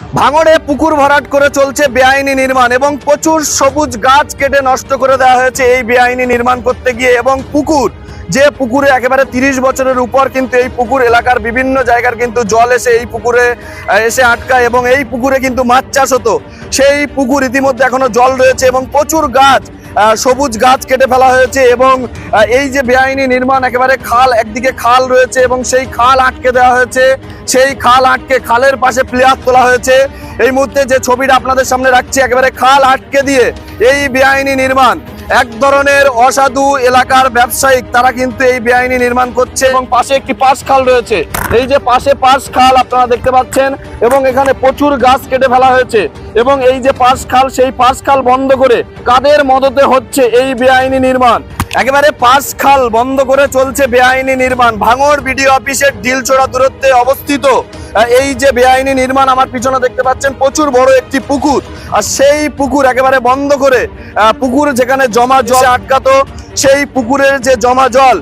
ভাঙড়ে পুকুর ভরাট করে চলছে বেআইনি নির্মাণ এবং প্রচুর সবুজ গাছ কেটে নষ্ট করে দেওয়া হয়েছে এই বেআইনি নির্মাণ করতে গিয়ে এবং পুকুর, যে পুকুরে একেবারে তিরিশ বছরের উপর কিন্তু এই পুকুর, এলাকার বিভিন্ন জায়গার কিন্তু জল এসে এই পুকুরে এসে আটকায় এবং এই পুকুরে কিন্তু মাছ চাষ হতো। সেই পুকুর ইতিমধ্যে এখনও জল রয়েছে এবং প্রচুর গাছ সবুজ গাছ কেটে ফেলা হয়েছে এবং এই যে বেআইনি নির্মাণ একেবারে খাল, একদিকে খাল রয়েছে এবং সেই খাল আটকে দেওয়া হয়েছে। সেই খাল আটকে খালের পাশে প্লেয়ার তোলা হয়েছে। এই মুহূর্তে যে ছবিটা আপনাদের সামনে রাখছি, একেবারে খাল আটকে দিয়ে এই বেআইনি নির্মাণ এক ধরনের অসাধু এলাকার ব্যবসায়িক, তারা কিন্তু এই বেআইনি নির্মাণ করছে। এবং পাশে একটি পাশ খাল রয়েছে। এই যে পাশে পাশ খাল আপনারা দেখতে পাচ্ছেন, এবং এখানে প্রচুর গাছ কেটে ফেলা হয়েছে। এবং এই যে পাশ খাল, সেই পাশ খাল বন্ধ করে কাদের মদতে হচ্ছে এই বেআইনি নির্মাণ? একেবারে পাশ খাল বন্ধ করে চলছে বেআইনি নির্মাণ। ভাঙড় বিডিও অফিসের ডিলচোড়া দূরত্বে অবস্থিত। এই যে বেআইনি নির্মাণ আমার পিছনে দেখতে পাচ্ছেন, প্রচুর বড় একটি পুকুর। আর সেই পুকুর একেবারে বন্ধ করে পুকুর যেখানে জমা জল আটকাতো, সেই পুকুরের যে জমা জল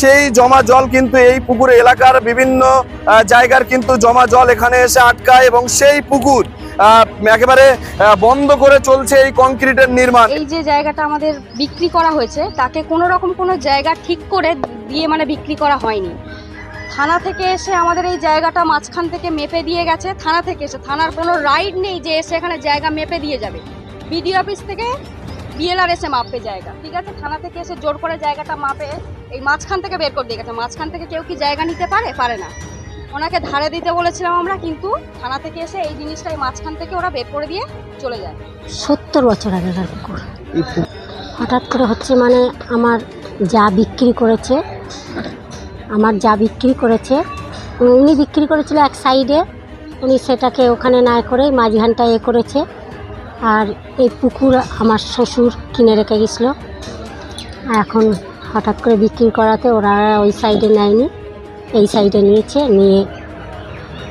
সেই জমা জল কিন্তু এই পুকুর এলাকার বিভিন্ন জায়গার কিন্তু জমা জল এখানে এসে আটকায় এবং সেই পুকুর একেবারে বন্ধ করে চলছে এই কংক্রিটের নির্মাণ। এই যে জায়গাটা আমাদের বিক্রি করা হয়েছে, তাকে কোনো রকম কোনো জায়গা ঠিক করে দিয়ে মানে বিক্রি করা হয়নি। থানা থেকে এসে আমাদের এই জায়গাটা মাঝখান থেকে মেপে দিয়ে গেছে থানা থেকে এসে। থানার কোনো রাইড নেই যে এসে এখানে জায়গা মেপে দিয়ে যাবে। বিডি অফিস থেকে বিএলআর এসে মাপবে জায়গা ঠিক আছে? থানা থেকে এসে জোর করে জায়গাটা মাপে এই মাঝখান থেকে বের করে দিয়ে গেছে। মাঝখান থেকে কেউ কি জায়গা নিতে পারে? পারে না। ওনাকে ধারে দিতে বলেছিলাম আমরা কিন্তু থানা থেকে এসে এই জিনিসটা এই মাঝখান থেকে ওরা বের করে দিয়ে চলে যায়। সত্তর বছর আগেকার পুকুর হঠাৎ করে হচ্ছে মানে আমার যা বিক্রি করেছে আমার যা বিক্রি করেছে উনি বিক্রি করেছিল এক সাইডে উনি সেটাকে ওখানে না করে মাঝখানটা এ করেছে আর এই পুকুর আমার শ্বশুর কিনে রেখে গেছিল। এখন হঠাৎ করে বিক্রি করাতে ওরা ওই সাইডে নেয়নি এই সাইডে নিয়েছে নিয়ে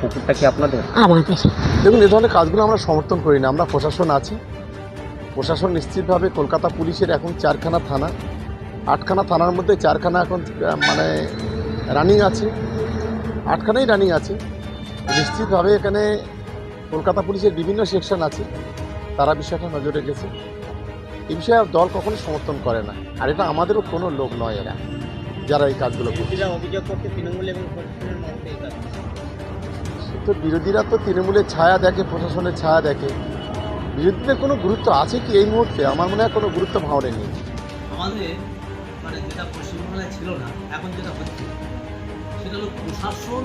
পুকুরটা কি আপনাদের? আমাদের। দেখুন এ ধরনের কাজগুলো আমরা সমর্থন করি না আমরা প্রশাসন আছি। প্রশাসন নিশ্চিতভাবে কলকাতা পুলিশের এখন চারখানা থানা আটখানা থানার মধ্যে চারখানা এখন মানে রানিং আছে আটখানাই রানিং আছে। নিশ্চিতভাবে এখানে কলকাতা পুলিশের বিভিন্ন সেকশন আছে তারা বিষয়টা নজরে রেখেছে। এই বিষয়ে দল কখনো সমর্থন করে না আর এটা আমাদেরও কোনো লোক নয় এরা যারা এই কাজগুলো তো বিরোধীরা তো তৃণমূলের ছায়া দেখে প্রশাসনের ছায়া দেখে। বিরোধীদের কোনো গুরুত্ব আছে কি এই মুহূর্তে? আমার মনে হয় কোনো গুরুত্ব ভাবনে নেই। আমাদের মানে যেটা পশ্চিমবাংলায় ছিল না, এখন যেটা হচ্ছে, সেটা হলো প্রশাসন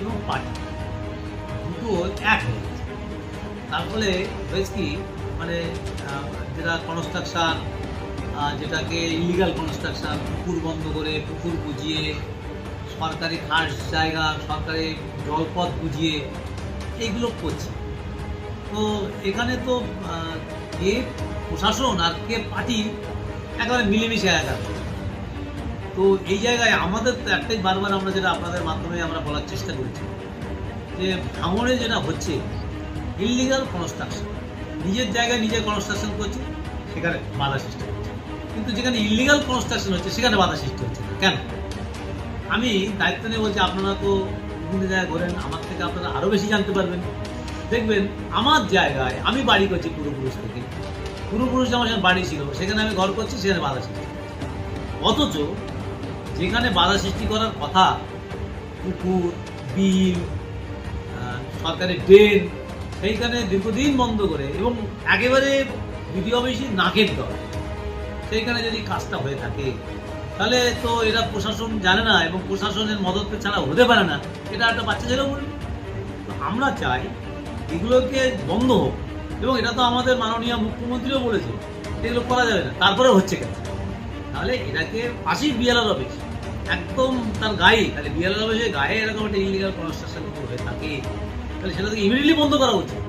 এবং পার্টি। দুটো এক হয়ে গেছে। তার ফলে হয়েছে কি মানে যেটা কনস্ট্রাকশান যেটাকে ইলিগাল কনস্ট্রাকশান, পুকুর বন্ধ করে, পুকুর বুঝিয়ে, সরকারি খাস জায়গা, সরকারি জলপথ বুঝিয়ে এইগুলো করছে। তো এখানে তো কে প্রশাসন আর কে পার্টি একেবারে মিলেমিশে একা তো এই জায়গায় আমাদের তো একটাই বারবার আমরা যেটা আপনাদের মাধ্যমে আমরা বলার চেষ্টা করছি, যে ভাঙড়ে যেটা হচ্ছে ইলিগাল কনস্ট্রাকশন নিজের জায়গায় নিজে কনস্ট্রাকশন করছে, সেখানে বাধা সৃষ্টি হচ্ছে। কিন্তু যেখানে ইলিগাল কনস্ট্রাকশন হচ্ছে, সেখানে বাধা সৃষ্টি হচ্ছে কেন? আমি দায়িত্ব নিয়ে বলছি আপনারা তো বিভিন্ন জায়গায় ঘোরেন, আমার থেকে আপনারা আরও বেশি জানতে পারবেন। দেখবেন, আমার জায়গায় আমি বাড়ি করছি পূর্বপুরুষ থেকে পূর্বপুরুষ আমার সেখানে বাড়ি ছিল, সেখানে আমি ঘর করছি, সেখানে বাধা সৃষ্টি অথচ যেখানে বাধা সৃষ্টি করার কথা, পুকুর, বিল সরকারি ড্রেন, সেইখানে দীর্ঘদিন বন্ধ করে এবং একেবারে বিডিও অফিসই নাকের দল, সেইখানে যদি কাজটা হয়ে থাকে, তাহলে তো এরা প্রশাসন জানে না এবং প্রশাসনের মদত ছাড়া হতে পারে না। এটা একটা বাচ্চা ছেলেও বলবে। আমরা চাই এগুলোকে বন্ধ হোক। এবং এটা তো আমাদের মাননীয় মুখ্যমন্ত্রীও বলেছে, এগুলো করা যাবে না। তারপরে হচ্ছে কেন? তাহলে এটাকে ফাঁসি বিয়ালার অফিস একদম তার গায়ে, তাহলে বিয়ালার অফিসে গায়ে এরকম একটা ইলিগাল কনস্ট্রাকশন হয়ে থাকে তাহলে সেটা ইমিডিয়েটলি বন্ধ করা উচিত।